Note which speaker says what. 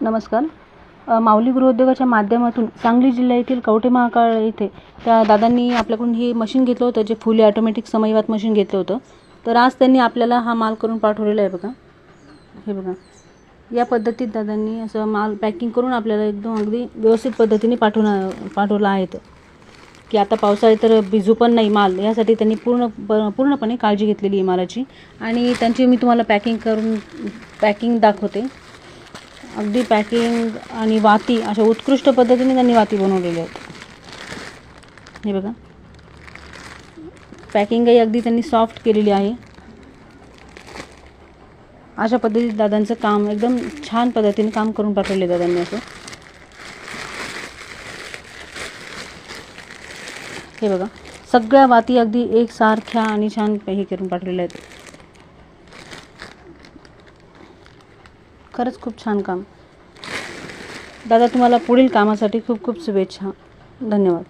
Speaker 1: नमस्कार. माऊली गृहोद्योगाच्या माध्यमातून सांगली जिल्हा येथील कवठे महाकाळ येथे त्या दादांनी आपल्याकडून हे मशीन घेतलं होतं जे फुले ऑटोमॅटिक समयवात मशीन घेतलं होतं. तर आज त्यांनी आपल्याला हा माल करून पाठवलेला आहे बघा. हे बघा. या पद्धतीत दादांनी असं माल पॅकिंग करून आपल्याला एकदम अगदी व्यवस्थित पद्धतीने पाठवून पाठवला आहे की आता पावसाळ्यात तर भिजू पण नाही माल. यासाठी त्यांनी पूर्ण प- पूर्णपणे काळजी घेतलेली आहे मालाची. आणि त्यांची मी तुम्हाला पॅकिंग करून पॅकिंग दाखवते. अगदी पॅकिंग आणि वाती अशा उत्कृष्ट पद्धतीने त्यांनी वाती बनवलेल्या आहेत. हे बघा. पॅकिंगही अगदी सॉफ्ट केलेली आहे. अशा पद्धतीत दादांचं काम एकदम छान पद्धतीने काम करून पाठवले दादांनी असं. हे बघा. सगळ्या वाती अगदी एकसारख्या आणि छान हे करून आहेत. खरंच खूप छान काम. दादा तुम्हाला पुढील कामासाठी खूप खूप शुभेच्छा. धन्यवाद.